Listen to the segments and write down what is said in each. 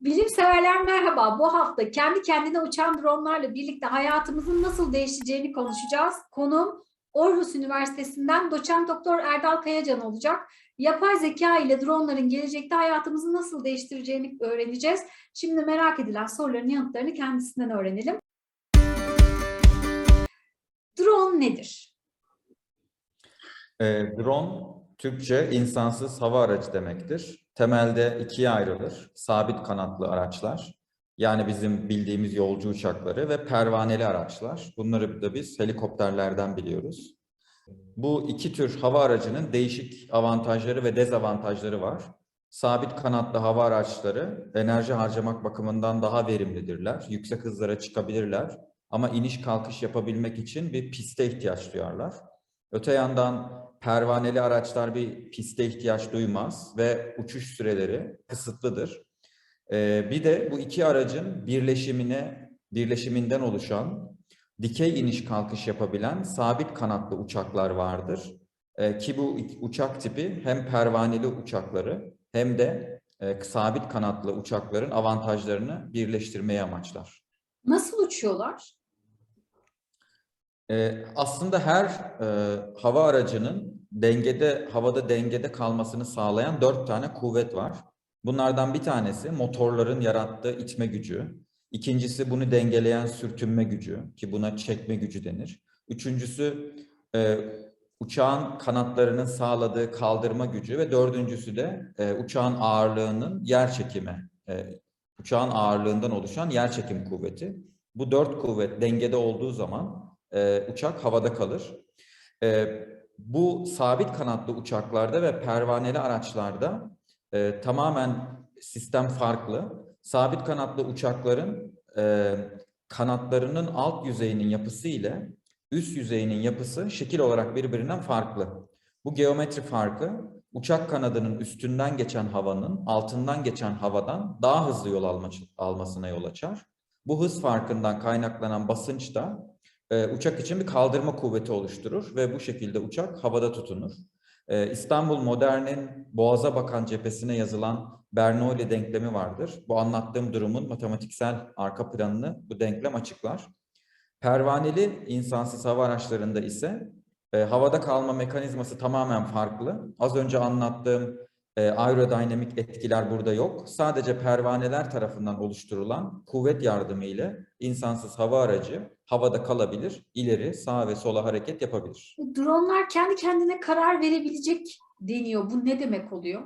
Bilimseverler merhaba. Bu hafta kendi kendine uçan dronlarla birlikte hayatımızın nasıl değişeceğini konuşacağız. Konuğum Orhus Üniversitesi'nden doçent doktor Erdal Kayacan olacak. Yapay zeka ile dronların gelecekte hayatımızı nasıl değiştireceğini öğreneceğiz. Şimdi merak edilen soruların yanıtlarını kendisinden öğrenelim. Drone nedir? E, drone Türkçe insansız hava aracı demektir. Temelde ikiye ayrılır. Sabit kanatlı araçlar, yani bizim bildiğimiz yolcu uçakları ve pervaneli araçlar. Bunları da biz helikopterlerden biliyoruz. Bu iki tür hava aracının değişik avantajları ve dezavantajları var. Sabit kanatlı hava araçları enerji harcamak bakımından daha verimlidirler. Yüksek hızlara çıkabilirler. Ama iniş kalkış yapabilmek için bir piste ihtiyaç duyarlar. Öte yandan pervaneli araçlar bir piste ihtiyaç duymaz ve uçuş süreleri kısıtlıdır. Ee, bir de bu iki aracın birleşimine, birleşiminden oluşan dikey iniş kalkış yapabilen sabit kanatlı uçaklar vardır. Ee, ki bu uçak tipi hem pervaneli uçakları hem de e, sabit kanatlı uçakların avantajlarını birleştirmeyi amaçlar. Nasıl uçuyorlar? Ee, aslında her e, hava aracının dengede, havada dengede kalmasını sağlayan dört tane kuvvet var. Bunlardan bir tanesi motorların yarattığı itme gücü. İkincisi bunu dengeleyen sürtünme gücü ki buna çekme gücü denir. Üçüncüsü e, uçağın kanatlarının sağladığı kaldırma gücü ve dördüncüsü de e, uçağın ağırlığının yer çekimi, e, uçağın ağırlığından oluşan yer çekim kuvveti. Bu dört kuvvet dengede olduğu zaman e, uçak havada kalır. E, bu sabit kanatlı uçaklarda ve pervaneli araçlarda e, tamamen sistem farklı. Sabit kanatlı uçakların e, kanatlarının alt yüzeyinin yapısı ile üst yüzeyinin yapısı şekil olarak birbirinden farklı. Bu geometri farkı uçak kanadının üstünden geçen havanın altından geçen havadan daha hızlı yol alma, almasına yol açar. Bu hız farkından kaynaklanan basınç da e, uçak için bir kaldırma kuvveti oluşturur ve bu şekilde uçak havada tutunur. E, İstanbul Modern'in Boğaz'a bakan cephesine yazılan Bernoulli denklemi vardır. Bu anlattığım durumun matematiksel arka planını bu denklem açıklar. Pervaneli insansız hava araçlarında ise e, havada kalma mekanizması tamamen farklı. Az önce anlattığım e, aerodinamik etkiler burada yok. Sadece pervaneler tarafından oluşturulan kuvvet yardımı ile insansız hava aracı havada kalabilir, ileri, sağa ve sola hareket yapabilir. Dronlar kendi kendine karar verebilecek deniyor. Bu ne demek oluyor?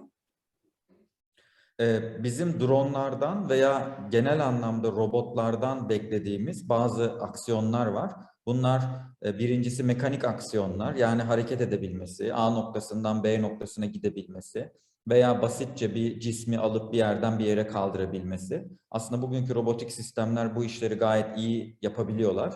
Ee, bizim dronlardan veya genel anlamda robotlardan beklediğimiz bazı aksiyonlar var. Bunlar e, birincisi mekanik aksiyonlar yani hareket edebilmesi, A noktasından B noktasına gidebilmesi veya basitçe bir cismi alıp bir yerden bir yere kaldırabilmesi. Aslında bugünkü robotik sistemler bu işleri gayet iyi yapabiliyorlar.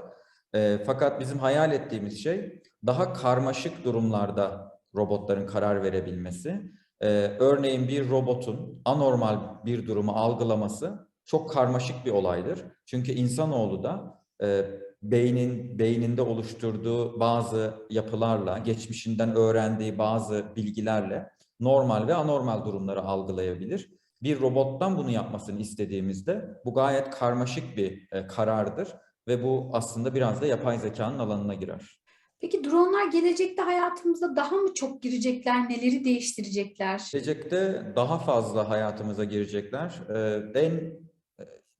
E, fakat bizim hayal ettiğimiz şey daha karmaşık durumlarda robotların karar verebilmesi. Ee, örneğin bir robotun anormal bir durumu algılaması çok karmaşık bir olaydır. Çünkü insanoğlu da e, beynin beyninde oluşturduğu bazı yapılarla, geçmişinden öğrendiği bazı bilgilerle normal ve anormal durumları algılayabilir. Bir robottan bunu yapmasını istediğimizde bu gayet karmaşık bir e, karardır ve bu aslında biraz da yapay zekanın alanına girer. Peki dronlar gelecekte hayatımıza daha mı çok girecekler, neleri değiştirecekler? Gelecekte daha fazla hayatımıza girecekler. Ee, en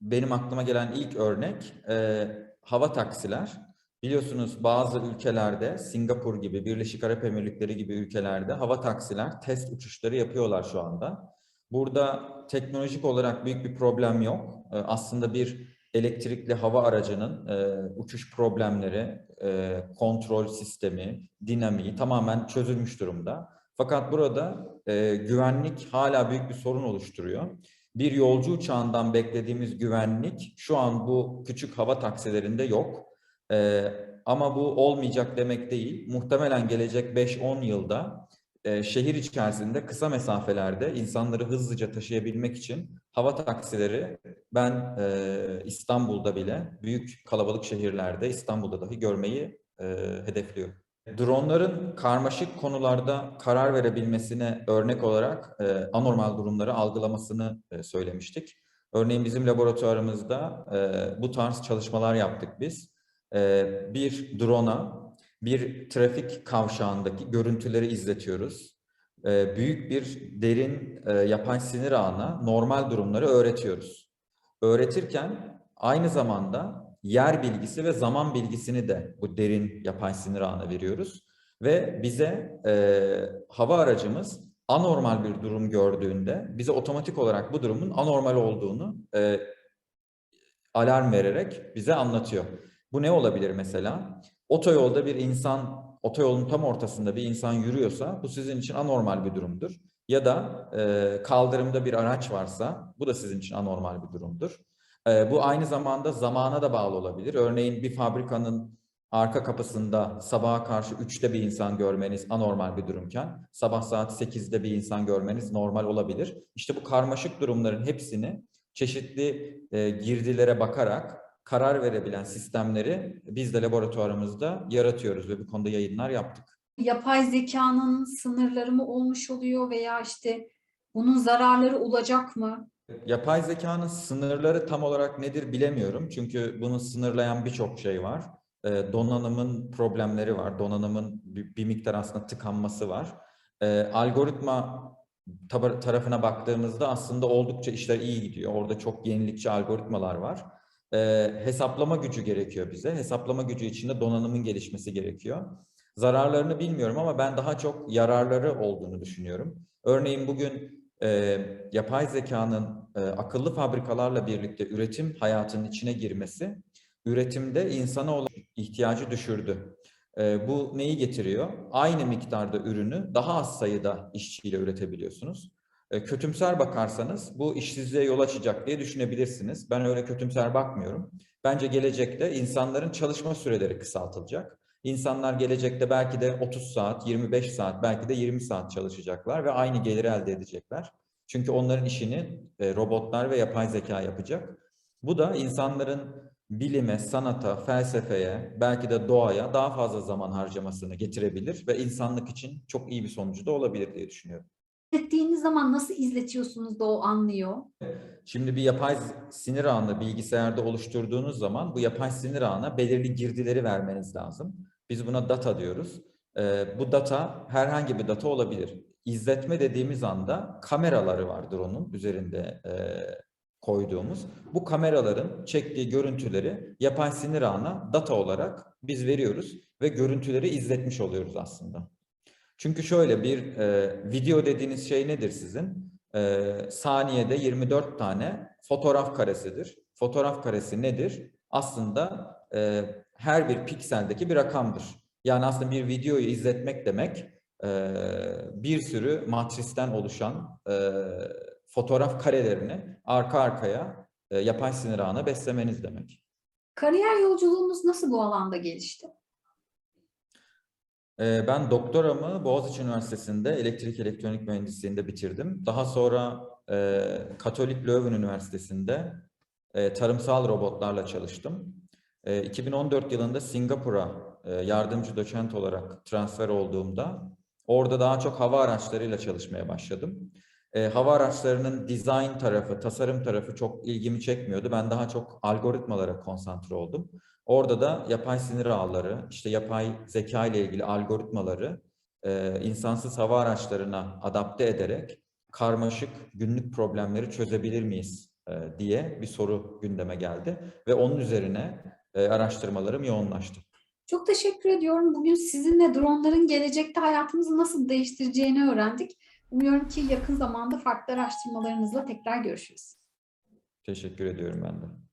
benim aklıma gelen ilk örnek e, hava taksiler. Biliyorsunuz bazı ülkelerde Singapur gibi, Birleşik Arap Emirlikleri gibi ülkelerde hava taksiler test uçuşları yapıyorlar şu anda. Burada teknolojik olarak büyük bir problem yok. Ee, aslında bir elektrikli hava aracının e, uçuş problemleri, e, kontrol sistemi, dinamiği tamamen çözülmüş durumda. Fakat burada e, güvenlik hala büyük bir sorun oluşturuyor. Bir yolcu uçağından beklediğimiz güvenlik şu an bu küçük hava taksilerinde yok. E, ama bu olmayacak demek değil. Muhtemelen gelecek 5-10 yılda e, şehir içerisinde kısa mesafelerde insanları hızlıca taşıyabilmek için hava taksileri ben e, İstanbul'da bile büyük kalabalık şehirlerde İstanbul'da dahi görmeyi e, hedefliyorum. Dronların karmaşık konularda karar verebilmesine örnek olarak e, anormal durumları algılamasını e, söylemiştik. Örneğin bizim laboratuvarımızda e, bu tarz çalışmalar yaptık biz. E, bir drone'a bir trafik kavşağındaki görüntüleri izletiyoruz. E, büyük bir derin e, yapay sinir ağına normal durumları öğretiyoruz. Öğretirken aynı zamanda yer bilgisi ve zaman bilgisini de bu derin yapay sinir ağına veriyoruz. Ve bize e, hava aracımız anormal bir durum gördüğünde bize otomatik olarak bu durumun anormal olduğunu e, alarm vererek bize anlatıyor. Bu ne olabilir mesela? Otoyolda bir insan, otoyolun tam ortasında bir insan yürüyorsa bu sizin için anormal bir durumdur. Ya da e, kaldırımda bir araç varsa bu da sizin için anormal bir durumdur. E, bu aynı zamanda zamana da bağlı olabilir. Örneğin bir fabrikanın arka kapısında sabaha karşı 3'te bir insan görmeniz anormal bir durumken sabah saat 8'de bir insan görmeniz normal olabilir. İşte bu karmaşık durumların hepsini çeşitli e, girdilere bakarak karar verebilen sistemleri biz de laboratuvarımızda yaratıyoruz ve bu konuda yayınlar yaptık. Yapay zekanın sınırları mı olmuş oluyor veya işte bunun zararları olacak mı? Yapay zekanın sınırları tam olarak nedir bilemiyorum. Çünkü bunu sınırlayan birçok şey var. E, donanımın problemleri var. Donanımın bir, miktar aslında tıkanması var. E, algoritma tarafına baktığımızda aslında oldukça işler iyi gidiyor. Orada çok yenilikçi algoritmalar var. E, hesaplama gücü gerekiyor bize. Hesaplama gücü içinde donanımın gelişmesi gerekiyor. Zararlarını bilmiyorum ama ben daha çok yararları olduğunu düşünüyorum. Örneğin bugün e, yapay zekanın e, akıllı fabrikalarla birlikte üretim hayatının içine girmesi üretimde insana olan ihtiyacı düşürdü. E, bu neyi getiriyor? Aynı miktarda ürünü daha az sayıda işçiyle üretebiliyorsunuz. E, kötümser bakarsanız bu işsizliğe yol açacak diye düşünebilirsiniz. Ben öyle kötümser bakmıyorum. Bence gelecekte insanların çalışma süreleri kısaltılacak. İnsanlar gelecekte belki de 30 saat, 25 saat, belki de 20 saat çalışacaklar ve aynı geliri elde edecekler. Çünkü onların işini e, robotlar ve yapay zeka yapacak. Bu da insanların bilime, sanata, felsefeye, belki de doğaya daha fazla zaman harcamasını getirebilir ve insanlık için çok iyi bir sonucu da olabilir diye düşünüyorum. İzlettiğiniz zaman nasıl izletiyorsunuz da o anlıyor? Şimdi bir yapay sinir ağını bilgisayarda oluşturduğunuz zaman bu yapay sinir ağına belirli girdileri vermeniz lazım. Biz buna data diyoruz. Ee, bu data herhangi bir data olabilir. İzletme dediğimiz anda kameraları vardır onun üzerinde e, koyduğumuz. Bu kameraların çektiği görüntüleri yapay sinir ağına data olarak biz veriyoruz ve görüntüleri izletmiş oluyoruz aslında. Çünkü şöyle bir e, video dediğiniz şey nedir sizin? E, saniyede 24 tane fotoğraf karesidir. Fotoğraf karesi nedir? Aslında e, her bir pikseldeki bir rakamdır. Yani aslında bir videoyu izletmek demek e, bir sürü matristen oluşan e, fotoğraf karelerini arka arkaya e, yapay sinir ağına beslemeniz demek. Kariyer yolculuğunuz nasıl bu alanda gelişti? Ee, Ben doktoramı Boğaziçi Üniversitesi'nde elektrik elektronik mühendisliğinde bitirdim. Daha sonra e, Katolik Leuven Üniversitesi'nde e, tarımsal robotlarla çalıştım. E, 2014 yılında Singapur'a e, yardımcı doçent olarak transfer olduğumda orada daha çok hava araçlarıyla çalışmaya başladım. E, hava araçlarının design tarafı, tasarım tarafı çok ilgimi çekmiyordu. Ben daha çok algoritmalara konsantre oldum. Orada da yapay sinir ağları, işte yapay zeka ile ilgili algoritmaları e, insansız hava araçlarına adapte ederek karmaşık günlük problemleri çözebilir miyiz e, diye bir soru gündeme geldi ve onun üzerine e, araştırmalarım yoğunlaştı. Çok teşekkür ediyorum. Bugün sizinle dronların gelecekte hayatımızı nasıl değiştireceğini öğrendik. Umuyorum ki yakın zamanda farklı araştırmalarınızla tekrar görüşürüz. Teşekkür ediyorum ben de.